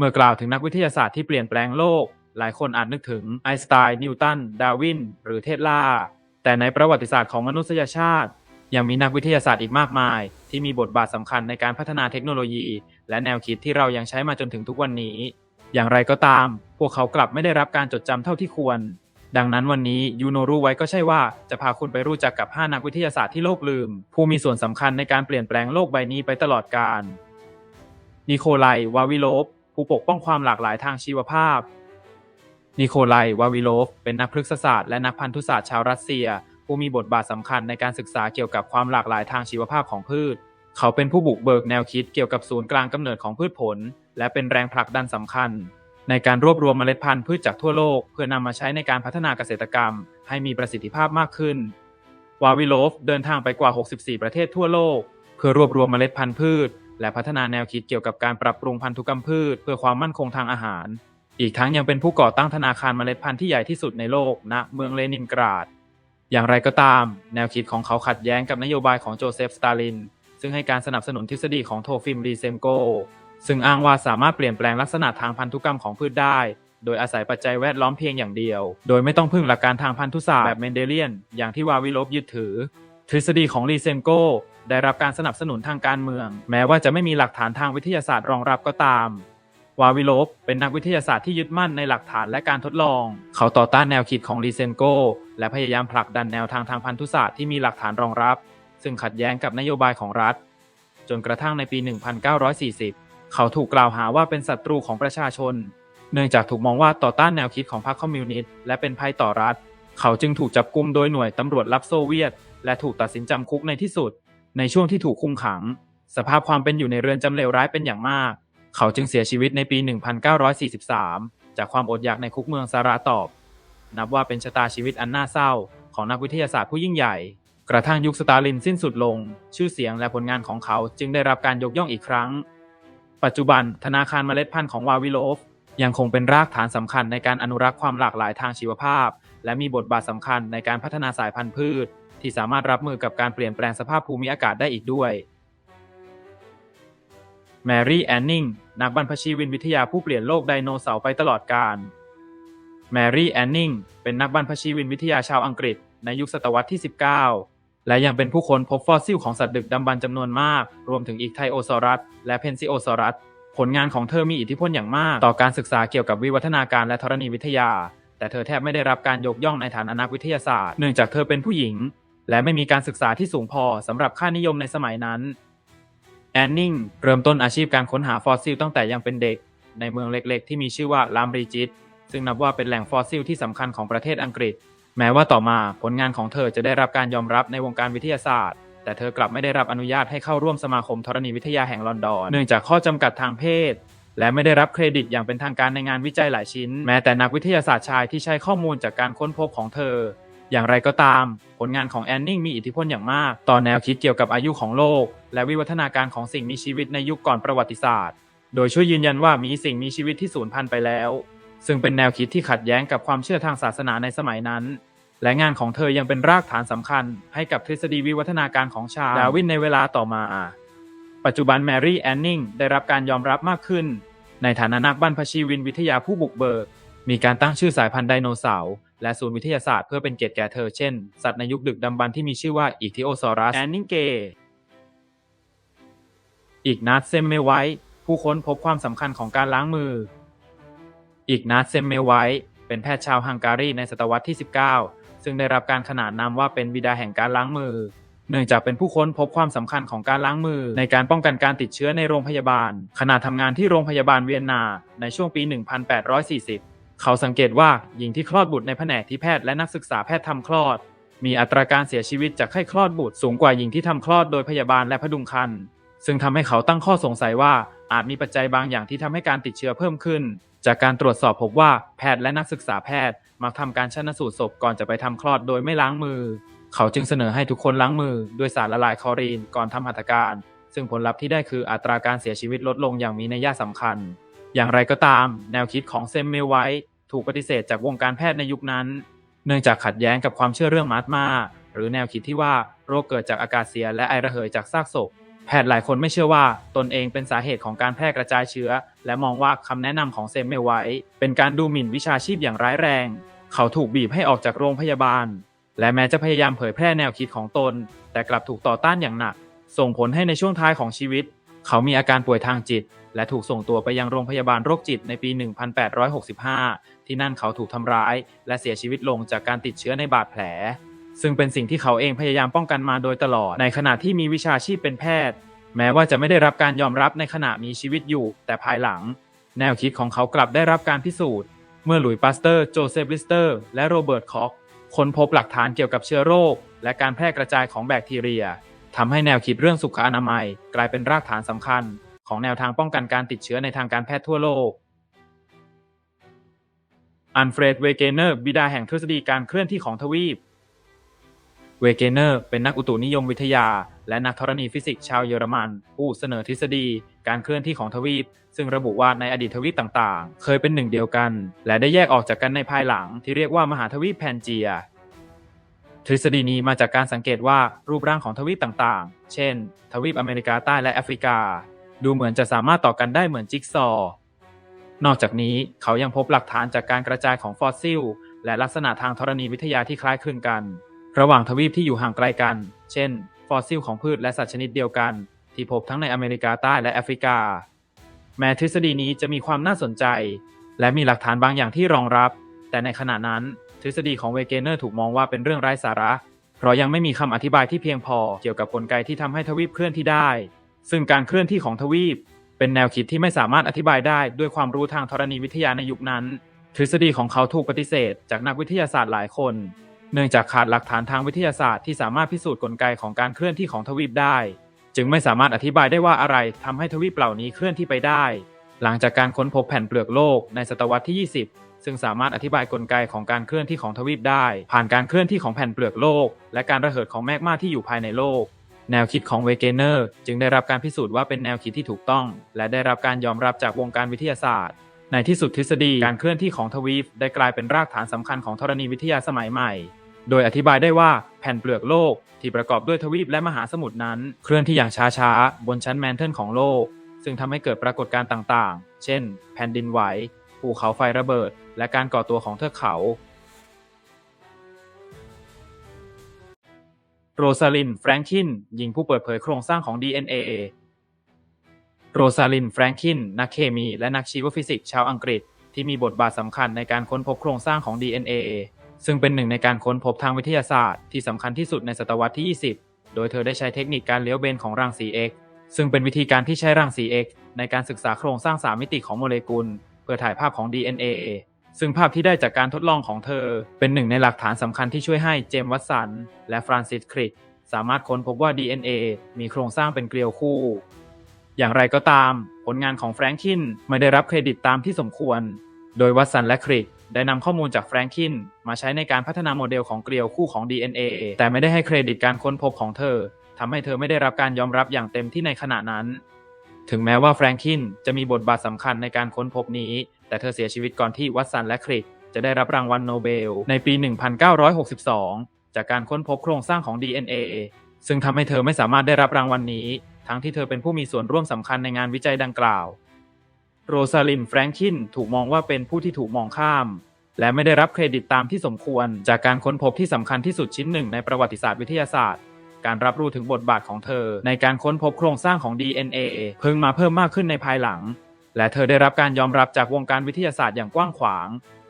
เมื่อกล่าวถึงนักวิทยาศาสตร์ที่เปลี่ยนแปลงโลก หลายคนอาจนึกถึงไอน์สไตน์นิวตัน ดาวิน หรือเทสลา แต่ในประวัติศาสตร์ของมนุษยชาติ ยังมีนักวิทยาศาสตร์อีกมากมาย ที่มีบทบาทสำคัญในการพัฒนาเทคโนโลยี และแนวคิดที่เรายังใช้มาจนถึงทุกวันนี้ อย่างไรก็ตาม พวกเขากลับไม่ได้รับการจดจำเท่าที่ควร ดังนั้นวันนี้ยูโนรู้ไว้ก็ใช่ว่าจะพาคุณไปรู้จักกับ 5 นักวิทยาศาสตร์ที่โลกลืม ผู้มีส่วนสำคัญในการเปลี่ยนแปลงโลกใบนี้ไปตลอดกาลนิโคไล วาวิโลฟ ผู้ปกป้องความหลากหลายทางชีวภาพ นิโคไล วาวิโลฟ เป็นนักพฤกษศาสตร์และนักพันธุศาสตร์ชาวรัสเซีย ผู้มีบทบาทสำคัญในการศึกษาเกี่ยวกับความหลากหลายทางชีวภาพของพืช เขาเป็นผู้บุกเบิกแนวคิดเกี่ยวกับศูนย์กลางกำเนิดของพืชผล และเป็นแรงผลักดันสำคัญ ในการรวบรวมเมล็ดพันธุ์พืชจากทั่วโลก เพื่อนำมาใช้ในการพัฒนาเกษตรกรรม ให้มีประสิทธิภาพมากขึ้น วาวิโลฟเดินทางไปกว่า 64 ประเทศทั่วโลก เพื่อรวบรวมเมล็ดพันธุ์พืช และพัฒนาแนวคิดเกี่ยวกับการปรับปรุงพันธุกรรมพืช เพื่อความมั่นคงทางอาหาร อีกทั้งยังเป็นผู้ก่อตั้งธนาคารเมล็ดพันธุ์ที่ใหญ่ที่สุดในโลกณเมืองเลนินกราด อย่างไรก็ตาม แนวคิดของเขาขัดแย้งกับนโยบายของโจเซฟ สตาลิน ซึ่งให้การสนับสนุนทฤษฎีของโทฟิม รีเซมโก ซึ่งอ้างว่าสามารถเปลี่ยนแปลงลักษณะทางพันธุกรรมของพืชได้ โดยอาศัยปัจจัยแวดล้อมเพียงอย่างเดียว โดยไม่ต้องพึ่งหลักการทางพันธุศาสตร์แบบเมนเดเลียน อย่างที่วาวิโลฟยึดถือ ทฤษฎีของรีเซมโก ได้รับการสนับสนุนทางการเมือง แม้ว่าจะไม่มีหลักฐานทางวิทยาศาสตร์รองรับก็ตาม วาวิโลฟเป็นนักวิทยาศาสตร์ที่ยึดมั่นในหลักฐานและการทดลอง เขาต่อต้านแนวคิดของรีเซนโก และพยายามผลักดันแนวทางทางพันธุศาสตร์ที่มีหลักฐานรองรับ ซึ่งขัดแย้งกับนโยบายของรัฐ จนกระทั่งในปี 1940 เขาถูกกล่าวหาว่าเป็นศัตรูของประชาชน เนื่องจากถูกมองว่าต่อต้านแนวคิดของพรรคคอมมิวนิสต์และเป็นภัยต่อรัฐ เขาจึงถูกจับกุมโดยหน่วยตำรวจลับโซเวียต และถูกตัดสินจำคุกในที่สุด ในช่วงที่ถูกคุมขัง สภาพความเป็นอยู่ในเรือนจำเลวร้ายเป็นอย่างมาก เขาจึงเสียชีวิตในปี 1943 จากความอดอยากในคุกเมืองซาราตอบ นับว่าเป็นชะตาชีวิตอันน่าเศร้า ของนักวิทยาศาสตร์ผู้ยิ่งใหญ่ กระทั่งยุคสตาลินสิ้นสุดลง ชื่อเสียงและผลงานของเขาจึงได้รับการยกย่องอีกครั้ง ปัจจุบันธนาคารเมล็ดพันธุ์ของวาวิโลฟยังคงเป็นรากฐานสำคัญในการอนุรักษ์ความหลากหลายทางชีวภาพ และมีบทบาทสำคัญในการพัฒนาสายพันธุ์พืช ที่สามารถรับมือกับการเปลี่ยนแปลงสภาพภูมิอากาศได้อีกด้วย แมรี่แอนนิงนักบรรพชีวินวิทยาผู้เปลี่ยนโลกไดโนเสาร์ไปตลอดกาลแมรี่แอนนิงเป็นนักบรรพชีวินวิทยาชาวอังกฤษในยุคศตวรรษที่ 19 และยังเป็นผู้ค้นพบฟอสซิลของสัตว์ดึกดำบรรพ์จำนวนมาก รวมถึงอีกไทโอซอรัส และเพนซิโอซอรัส ผลงานของเธอมีอิทธิพลอย่างมาก ต่อการศึกษาเกี่ยวกับวิวัฒนาการและธรณีวิทยา แต่เธอแทบไม่ได้รับการยกย่องในฐานะนักวิทยาศาสตร์ เนื่องจากเธอเป็นผู้หญิง และไม่มีการศึกษาที่สูงพอสำหรับค่านิยมในสมัยนั้นแอนนิงเริ่มต้นอาชีพการค้นหาฟอสซิลตั้งแต่ยังเป็นเด็ก ในเมืองเล็กๆ ที่มีชื่อว่าลามบริจิต ซึ่งนับว่าเป็นแหล่งฟอสซิลที่สำคัญของประเทศอังกฤษ แม้ว่าต่อมาผลงานของเธอจะได้รับการยอมรับในวงการวิทยาศาสตร์ แต่เธอกลับไม่ได้รับอนุญาตให้เข้าร่วมสมาคมธรณีวิทยาแห่งลอนดอน เนื่องจากข้อจำกัดทางเพศ และไม่ได้รับเครดิตอย่างเป็นทางการในงานวิจัยหลายชิ้น แม้แต่นักวิทยาศาสตร์ชายที่ใช้ข้อมูลจากการค้นพบของเธอ อย่างไรก็ตาม ผลงานของแอนนิงมีอิทธิพลอย่างมาก ต่อแนวคิดเกี่ยวกับอายุของโลก และวิวัฒนาการของสิ่งมีชีวิตในยุคก่อนประวัติศาสตร์ โดยช่วยยืนยันว่ามีสิ่งมีชีวิตที่สูญพันธุ์ไปแล้ว ซึ่งเป็นแนวคิดที่ขัดแย้งกับความเชื่อทางศาสนาในสมัยนั้น และงานของเธอยังเป็นรากฐานสำคัญ ให้กับทฤษฎีวิวัฒนาการของชาดาวินในเวลาต่อมา ปัจจุบันแมรี่แอนนิงได้รับการยอมรับมากขึ้น ในฐานะนักบรรพชีวินวิทยาผู้บุกเบิก มีการตั้งชื่อสายพันธุ์ไดโนเสาร์ และศูนย์วิทยาศาสตร์เพื่อเป็นเกียรติแก่เธอเช่น สัตว์ในยุคดึกดำบรรพ์ที่มีชื่อว่าอีทิโอซอรัสแอนนิงเกอีกนัดเซมเมไวท์ผู้ค้นพบความสำคัญของการล้างมือ อีกนัดเซมเมไวท์เป็นแพทย์ชาวฮังการีในศตวรรษที่ 19 ซึ่งได้รับการขนานนามว่าเป็นบิดาแห่งการล้างมือ เนื่องจากเป็นผู้ค้นพบความสำคัญของการล้างมือ ในการป้องกันการติดเชื้อในโรงพยาบาล ขณะทำงานที่โรงพยาบาลเวียนนาในช่วงปี 1840 เขาสังเกตว่าหญิงที่คลอดบุตรในแผนกที่แพทย์และนักศึกษาแพทย์ทำคลอด มีอัตราการเสียชีวิตจากไข้คลอดบุตรสูงกว่าหญิงที่ทำคลอดโดยพยาบาลและพดุงครรภ์ซึ่งทำให้เขาตั้งข้อสงสัยว่าอาจมีปัจจัยบางอย่างที่ทำให้การติดเชื้อเพิ่มขึ้น จากการตรวจสอบพบว่าแพทย์และนักศึกษาแพทย์มักทำการชันสูตรศพก่อนจะไปทำคลอดโดยไม่ล้างมือ เขาจึงเสนอให้ทุกคนล้างมือด้วยสารละลายคลอรีนก่อนทำหัตถการ ซึ่งผลลัพธ์ที่ได้คืออัตราการเสียชีวิตลดลงอย่างมีนัยสำคัญ อย่างไรก็ตาม แนวคิดของเซมเมลไวท์ ถูกปฏิเสธจากวงการแพทย์ในยุคนั้น เนื่องจากขัดแย้งกับความเชื่อเรื่องมาสมาหรือแนวคิดที่ว่าโรคเกิดจากอากาศเสียและไอระเหยจากซากศพแพแพทย์หลายคนไม่เชื่อว่าตนเองเป็นสาเหตุของการแพร่กระจายเชื้อ และมองว่าคำแนะนำของเซมเมลไว้ เป็นการดูหมิ่นวิชาชีพอย่างร้ายแรง เขาถูกบีบให้ออกจากโรงพยาบาล และแม้จะพยายามเผยแพร่แนวคิดของตน แต่กลับถูกต่อต้านอย่างหนัก ส่งผลให้ในช่วงท้ายของชีวิต เขามีอาการป่วยทางจิต และถูกส่งตัวไปยังโรงพยาบาลโรคจิตในปี 1865 ที่นั่นเขาถูกทำร้าย และเสียชีวิตลงจากการติดเชื้อในบาดแผล ซึ่งเป็นสิ่งที่เขาเองพยายามป้องกันมาโดยตลอด ในขณะที่มีวิชาชีพเป็นแพทย์ แม้ว่าจะไม่ได้รับการยอมรับในขณะมีชีวิตอยู่ แต่ภายหลัง แนวคิดของเขากลับได้รับการพิสูจน์ เมื่อหลุยส์ปาสเตอร์ โจเซฟลิสเตอร์ และโรเบิร์ตคอกค้นพบหลักฐานเกี่ยวกับเชื้อโรค และการแพร่กระจายของแบคทีเรีย ทำให้แนวคิดเรื่องสุขอนามัย กลายเป็นรากฐานสำคัญ ของแนวทางป้องกันการติดเชื้อในทางการแพทย์ทั่วโลก อันเฟรด เวเกเนอร์ บิดาแห่งทฤษฎีการเคลื่อนที่ของทวีป เวเกเนอร์ เป็นนักอุตุนิยมวิทยา และนักธรณีฟิสิกส์ชาวเยอรมัน ผู้เสนอทฤษฎีการเคลื่อนที่ของทวีป ซึ่งระบุว่าในอดีตทวีปต่างๆ เคยเป็นหนึ่งเดียวกัน และได้แยกออกจากกันในภายหลังที่เรียกว่ามหาทวีปแพนเจีย ทฤษฎีนี้มาจากการสังเกตว่ารูปร่างของทวีปต่างๆ เช่น ทวีปอเมริกาใต้และแอฟริกา ดูเหมือนจะสามารถต่อกันได้เหมือนจิ๊กซอ นอกจากนี้เขายังพบหลักฐานจากการกระจายของฟอสซิล และลักษณะทางธรณีวิทยาที่คล้ายคลึงกัน ระหว่างทวีปที่อยู่ห่างไกลกัน เช่น ฟอสซิลของพืชและสัตว์ชนิดเดียวกัน ที่พบทั้งในอเมริกาใต้และแอฟริกา แม้ทฤษฎีนี้จะมีความน่าสนใจ และมีหลักฐานบางอย่างที่รองรับ แต่ในขณะนั้นทฤษฎีของเวเกเนอร์ถูกมองว่าเป็นเรื่องไร้สาระ เพราะยังไม่มีคำอธิบายที่เพียงพอเกี่ยวกับกลไกที่ทำให้ทวีปเคลื่อนที่ได้ ซึ่งการเคลื่อนที่ของทวีป เป็นแนวคิดที่ไม่สามารถอธิบายได้ด้วยความรู้ทางธรณีวิทยาในยุคนั้น ทฤษฎีของเขาถูกปฏิเสธ จากนักวิทยาศาสตร์หลายคน เนื่องจากขาดหลักฐานทางวิทยาศาสตร์ที่สามารถพิสูจน์กลไกของการเคลื่อนที่ของทวีปได้ จึงไม่สามารถอธิบายได้ว่าอะไรทำให้ทวีปเหล่านี้เคลื่อนที่ไปได้ หลังจากการค้นพบแผ่นเปลือกโลกในศตวรรษที่ 20 ซึ่งสามารถอธิบายกลไกของการเคลื่อนที่ของทวีปได้ ผ่านการเคลื่อนที่ของแผ่นเปลือกโลก และการระเหิดของแมกมาที่อยู่ภายในโลก แนวคิดของเวเกเนอร์จึงได้รับการพิสูจน์ว่าเป็นแนวคิดที่ถูกต้อง และได้รับการยอมรับจากวงการวิทยาศาสตร์ ในที่สุดทฤษฎีการเคลื่อนที่ของทวีป ได้กลายเป็นรากฐานสำคัญของธรณีวิทยาสมัยใหม่ โดยอธิบายได้ว่าแผ่นเปลือกโลก ที่ประกอบด้วยทวีปและมหาสมุทรนั้น เคลื่อนที่อย่างช้าๆบนชั้นแมนเทิลของโลก ซึ่งทำให้เกิดปรากฏการณ์ต่างๆ เช่น แผ่นดินไหว ภูเขาไฟระเบิด และการก่อตัวของเทือกเขา โรซาลิน แฟรงคิน หญิงผู้เปิดเผยโครงสร้างของ DNA โรซาลิน แฟรงคิน นักเคมี และนักชีวฟิสิกส์ชาวอังกฤษ ที่มีบทบาทสำคัญในการค้นพบโครงสร้างของ DNA ซึ่งเป็นหนึ่งในการค้นพบทางวิทยาศาสตร์ที่สำคัญที่สุดในศตวรรษที่ 20 โดยเธอได้ใช้เทคนิคการเลี้ยวเบนของรังสี X ซึ่งเป็นวิธีการที่ใช้รังสี X ในการศึกษาโครงสร้าง3มิติของโมเลกุลื่อถ่ายภาพของ DNA ซึ่งภาพที่ได้จากการทดลองของเธอ เป็นหนึ่งในหลักฐานสำคัญที่ช่วยให้เจมส์วัตสัน และฟรานซิสคริกสามารถค้นพบว่า DNA มีโครงสร้างเป็นเกลียวคู่ อย่างไรก็ตาม ผลงานของแฟรงคินไม่ได้รับเครดิตตามที่สมควร โดยวัตสันและคริกได้นำข้อมูลจากแฟรงคินมาใช้ในการพัฒนาโมเดลของเกลียวคู่ของ DNA แต่ไม่ได้ให้เครดิตการค้นพบของเธอทำให้เธอไม่ได้รับการยอมรับอย่างเต็มที่ในขณะนั้น ถึงแม้ว่าแฟรงคินจะมีบทบาทสำคัญในการค้นพบนี้ แต่เธอเสียชีวิตก่อนที่วัตสันและคริกจะได้รับรางวัลโนเบล ในปี 1962 จากการค้นพบโครงสร้างของ DNA ซึ่งทำให้เธอไม่สามารถได้รับรางวัลนนี้ ทั้งที่เธอเป็นผู้มีส่วนร่วมสำคัญในงานวิจัยดังกล่าว โรซาลินแฟรงคินถูกมองว่าเป็นผู้ที่ถูกมองข้าม และไม่ได้รับเครดิตตามที่สมควร จากการค้นพบที่สำคัญที่สุดชิ้นหนึ่งในประวัติศาสตร์วิทยาศาสตร์ การรับรู้ถึงบทบาทของเธอ ในการค้นพบโครงสร้างของ DNA เพิ่งมาเพิ่มมากขึ้นในภายหลัง และเธอได้รับการยอมรับจากวงการวิทยาศาสตร์อย่างกว้างขวาง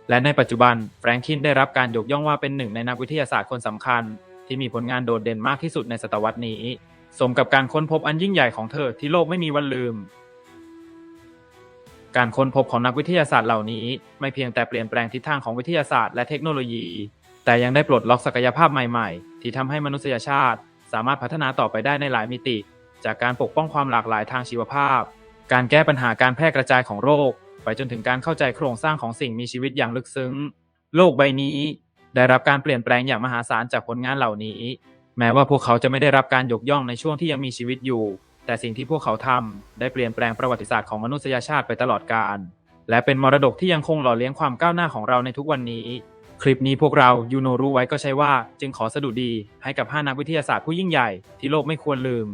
และในปัจจุบันแฟรงคินได้รับการยกย่องว่าเป็นหนึ่งในนักวิทยาศาสตร์คนสำคัญ ที่มีผลงานโดดเด่นมากที่สุดในศตวรรษนี้ สมกับการค้นพบอันยิ่งใหญ่ของเธอที่โลกไม่มีวันลืมการค้นพบของนักวิทยาศาสตร์เหล่านี้ ไม่เพียงแต่เปลี่ยนแปลงทิศทางของวิทยาศาสตร์และเทคโนโลยี แต่ยังได้ปลดล็อกศักยภาพใหม่ๆ ที่ทำให้มนุษยชาติ สามารถพัฒนาต่อไปได้ในหลายมิติ จากการปกป้องความหลากหลายทางชีวภาพ การแก้ปัญหาการแพร่กระจายของโรค ไปจนถึงการเข้าใจโครงสร้างของสิ่งมีชีวิตอย่างลึกซึ้ง โลกใบนี้ ได้รับการเปลี่ยนแปลงอย่างมหาศาลจากผลงานเหล่านี้ แม้ว่าพวกเขาจะไม่ได้รับการยกย่องในช่วงที่ยังมีชีวิตอยู่ แต่สิ่งที่พวกเขาทำได้เปลี่ยนแปลงประวัติศาสตร์ของมนุษยชาติไปตลอดกาลและเป็นมรดกที่ยังคงหล่อเลี้ยงความก้าวหน้าของเราในทุกวันนี้ คลิปนี้พวกเรายูโนรู้ไว้ก็ใช่ว่า จึงขอสะดุดีให้กับ 5 นักวิทยาศาสตร์ผู้ยิ่งใหญ่ที่โลกไม่ควรลืม